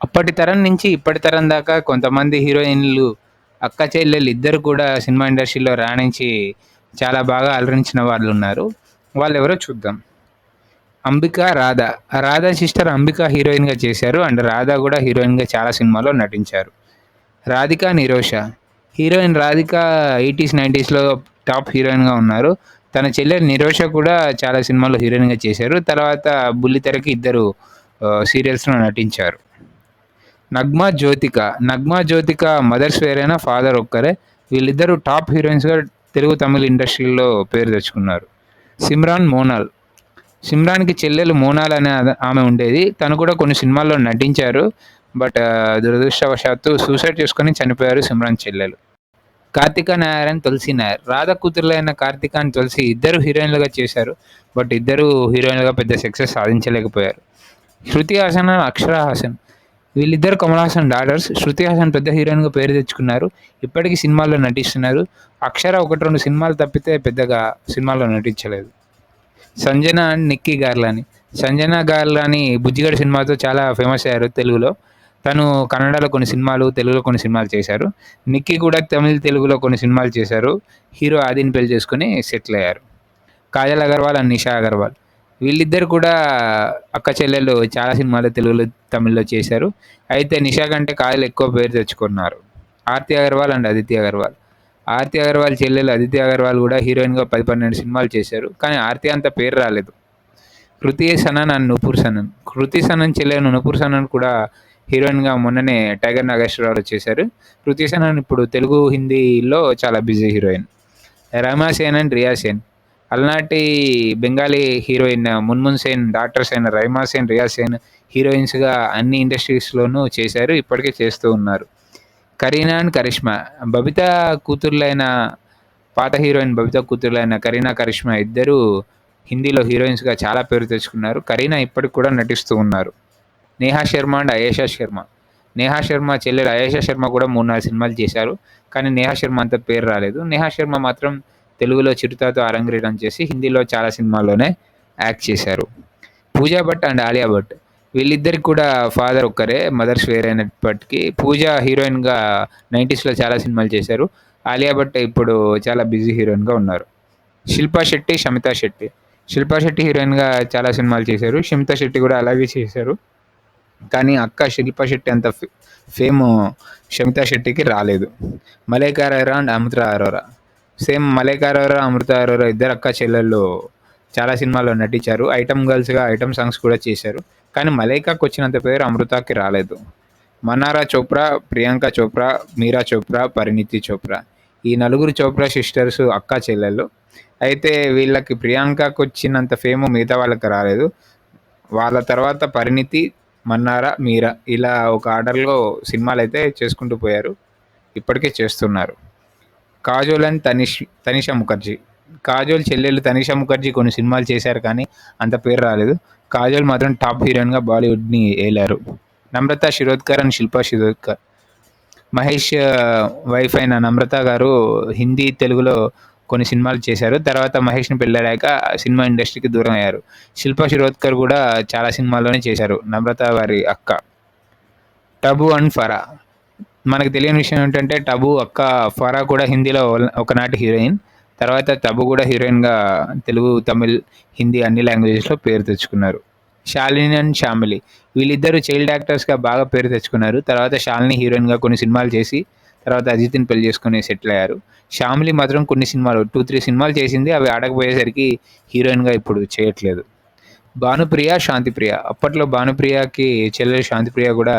అప్పటి తరం నుంచి ఇప్పటి తరం దాకా కొంతమంది హీరోయిన్లు అక్క చెల్లెలు ఇద్దరు కూడా సినిమా ఇండస్ట్రీలో రాణించి చాలా బాగా అలరించిన వాళ్ళు ఉన్నారు. వాళ్ళు ఎవరో చూద్దాం. అంబిక రాధ. రాధ సిస్టర్ అంబిక హీరోయిన్గా చేశారు. అండ్ రాధ కూడా హీరోయిన్గా చాలా సినిమాలో నటించారు. రాధిక నిరోష. హీరోయిన్ రాధిక ఎయిటీస్ నైంటీస్లో టాప్ హీరోయిన్గా ఉన్నారు. తన చెల్లెలు నిరోష కూడా చాలా సినిమాల్లో హీరోయిన్గా చేశారు. తర్వాత బుల్లితెరకి ఇద్దరు సీరియల్స్లో నటించారు. నగ్మా జ్యోతిక. నగ్మా జ్యోతిక మదర్స్ వేరైనా ఫాదర్ ఒక్కరే. వీళ్ళిద్దరూ టాప్ హీరోయిన్స్గా తెలుగు తమిళ ఇండస్ట్రీలో పేరు తెచ్చుకున్నారు. సిమ్రాన్ మోనాల్. సిమ్రాన్కి చెల్లెలు మోనాల్ అనే ఆమె ఉండేది. తను కూడా కొన్ని సినిమాల్లో నటించారు. బట్ దురదృష్టవశాత్తు సూసైడ్ చేసుకొని చనిపోయారు సిమ్రాన్ చెల్లెలు. కార్తిక నాయర్ అండ్ తులసి నాయర్. రాధ కూతురులైన కార్తిక అండ్ తులసి ఇద్దరు హీరోయిన్లుగా చేశారు. బట్ ఇద్దరు హీరోయిన్లుగా పెద్ద సక్సెస్ సాధించలేకపోయారు. శృతి హాసన్ అక్షర హాసన్. వీళ్ళిద్దరు కమల్ హాసన్ డాటర్స్ శృతి హాసన్ పెద్ద హీరోయిన్గా పేరు తెచ్చుకున్నారు. ఇప్పటికీ సినిమాల్లో నటిస్తున్నారు. అక్షర ఒకటి రెండు సినిమాలు తప్పితే పెద్దగా సినిమాల్లో నటించలేదు. సంజన అండ్ నిక్కీ గార్లాని. సంజన గార్లాని బుజ్జిగడ సినిమాతో చాలా ఫేమస్ అయ్యారు తెలుగులో. తను కన్నడలో కొన్ని సినిమాలు తెలుగులో కొన్ని సినిమాలు చేశారు. నిక్కీ కూడా తమిళ తెలుగులో కొన్ని సినిమాలు చేశారు. హీరో ఆదిని పెళ్ళి చేసుకుని సెటిల్ అయ్యారు. కాజల్ అగర్వాల్ అండ్ నిషా అగర్వాల్. వీళ్ళిద్దరు కూడా అక్క చెల్లెలు చాలా సినిమాలు తెలుగులో తమిళ్ళో చేశారు. అయితే నిషా కంటే కాయలు ఎక్కువ పేరు తెచ్చుకున్నారు. ఆర్తి అగర్వాల్ అండ్ అదితి అగర్వాల్. ఆర్తి అగర్వాల్ చెల్లెలు అదితి అగర్వాల్ కూడా హీరోయిన్గా పది పన్నెండు సినిమాలు చేశారు. కానీ ఆర్తి అంత పేరు రాలేదు. కృతి సనన్ అండ్ నూపూర్ సనన్. కృతి సనన్ చెల్లెలు నూపూర్ సనన్ కూడా హీరోయిన్గా మొన్ననే టైగర్ నాగేశ్వరరావు చేశారు. కృతి సనన్ ఇప్పుడు తెలుగు హిందీలో చాలా busy heroine. Ramasen and Riya Sen. అలనాటి బెంగాలీ హీరోయిన్ మున్మున్ సేన్ డాక్టర్ సేన్ రైమా సేన్ రియా సేన్ హీరోయిన్స్గా అన్ని ఇండస్ట్రీస్లోనూ చేశారు ఇప్పటికే చేస్తూ ఉన్నారు. కరీనా అండ్ కరిష్మా. బబిత కూతుర్లైన పాత హీరోయిన్ బబిత కూతుర్లైన కరీనా కరిష్మా ఇద్దరు హిందీలో హీరోయిన్స్గా చాలా పేరు తెచ్చుకున్నారు. కరీనా ఇప్పటికి కూడా నటిస్తూ ఉన్నారు. నేహా శర్మ అండ్ అయేషా శర్మ. నేహా శర్మ చెల్లెలు అయేషా శర్మ కూడా మూడు నాలుగు సినిమాలు చేశారు. కానీ నేహా శర్మ అంత పేరు రాలేదు. నేహా శర్మ మాత్రం తెలుగులో చిరుతాతో అరంగేటం చేసి హిందీలో చాలా సినిమాల్లోనే యాక్ట్ చేశారు. పూజా భట్ అండ్ ఆలియా భట్. వీళ్ళిద్దరికి కూడా ఫాదర్ ఒక్కరే మదర్స్ వేరైనప్పటికీ పూజ హీరోయిన్గా నైంటీస్లో చాలా సినిమాలు చేశారు. ఆలియా భట్ ఇప్పుడు చాలా బిజీ హీరోయిన్గా ఉన్నారు. శిల్పా శెట్టి షమితా శెట్టి. శిల్పా శెట్టి హీరోయిన్గా చాలా సినిమాలు చేశారు. షమితా శెట్టి కూడా అలాగే చేశారు. కానీ అక్క శిల్పా శెట్టి అంత ఫే- ఫేమ్ షమితా శెట్టికి రాలేదు. మలేకారా అండ్ అమృత అరోరా. సేమ్ మలైకా అరోరా అమృత అరోరా ఇద్దరు అక్క చెల్లెళ్ళు చాలా సినిమాల్లో నటించారు. ఐటమ్ గర్ల్స్గా ఐటమ్ సాంగ్స్ కూడా చేశారు. కానీ మలైకాకు వచ్చినంత పేరు అమృతాకి రాలేదు. మనారా చోప్రా ప్రియాంక చోప్రా మీరా చోప్రా పరిణితి చోప్రా. ఈ నలుగురు చోప్రా సిస్టర్స్ అక్క చెల్లెళ్ళు. అయితే వీళ్ళకి ప్రియాంకకు వచ్చినంత ఫేమ్ మిగతా వాళ్ళకి రాలేదు. వాళ్ళ తర్వాత పరిణితి మన్నారా మీరా ఇలా ఒక ఆర్డర్లో సినిమాలు అయితే చేసుకుంటూ పోయారు. ఇప్పటికే చేస్తున్నారు. కాజోల్ అండ్ తనిష్ తనిషా ముఖర్జీ. కాజోల్ చెల్లెలు తనిషా ముఖర్జీ కొన్ని సినిమాలు చేశారు కానీ అంత పేరు రాలేదు. కాజోల్ మాత్రం టాప్ హీరోయిన్గా బాలీవుడ్ని ఏలారు. నమ్రత శిరోద్కర్ అండ్ శిల్పా శిరోద్కర్. మహేష్ వైఫ్ అయిన నమ్రత గారు హిందీ తెలుగులో కొన్ని సినిమాలు చేశారు. తర్వాత మహేష్ని పెళ్ళాక సినిమా ఇండస్ట్రీకి దూరం అయ్యారు. శిల్పా శిరోద్కర్ కూడా చాలా సినిమాల్లోనే చేశారు. నమ్రత వారి అక్క. టబు అండ్ ఫరా. మనకు తెలియని విషయం ఏంటంటే టబు అక్క ఫరా కూడా హిందీలో ఒకనాటి హీరోయిన్. తర్వాత టబు కూడా హీరోయిన్గా తెలుగు తమిళ్ హిందీ అన్ని లాంగ్వేజెస్లో పేరు తెచ్చుకున్నారు. శాలిని అండ్ షామిలి. వీళ్ళిద్దరూ చైల్డ్ యాక్టర్స్గా బాగా పేరు తెచ్చుకున్నారు. తర్వాత శాలిని హీరోయిన్గా కొన్ని సినిమాలు చేసి తర్వాత అజిత్ని పెళ్ళి చేసుకుని సెటిల్ అయ్యారు. షామిలి మాత్రం కొన్ని సినిమాలు టూ త్రీ సినిమాలు చేసింది. అవి ఆడకపోయేసరికి హీరోయిన్గా ఇప్పుడు చేయట్లేదు. భానుప్రియ శాంతిప్రియ. అప్పట్లో భానుప్రియకి చెల్లెలు శాంతిప్రియ కూడా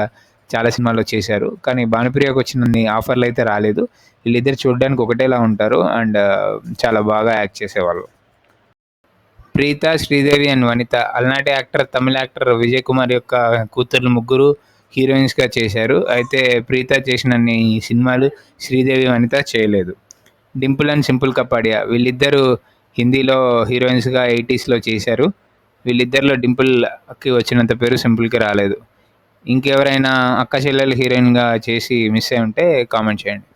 చాలా సినిమాల్లో చేశారు. కానీ భానుప్రియకు వచ్చినన్ని ఆఫర్లు అయితే రాలేదు. వీళ్ళిద్దరు చూడడానికి ఒకటేలా ఉంటారు. అండ్ చాలా బాగా యాక్ట్ చేసేవాళ్ళు. ప్రీత శ్రీదేవి అండ్ వనిత. అలనాటి యాక్టర్ తమిళ యాక్టర్ విజయ్ కుమార్ యొక్క కూతుర్లు ముగ్గురు హీరోయిన్స్గా చేశారు. అయితే ప్రీత చేసినన్ని సినిమాలు శ్రీదేవి వనిత చేయలేదు. డింపుల్ అండ్ సింపుల్ కపాడియా. వీళ్ళిద్దరూ హిందీలో హీరోయిన్స్గా ఎయిటీస్లో చేశారు. వీళ్ళిద్దరిలో డింపుల్కి వచ్చినంత పేరు సింపుల్కి రాలేదు. ఇంకెవరైనా అక్క చెల్లెలు హీరోయిన్గా చేసి మిస్ అయి ఉంటే కామెంట్ చేయండి.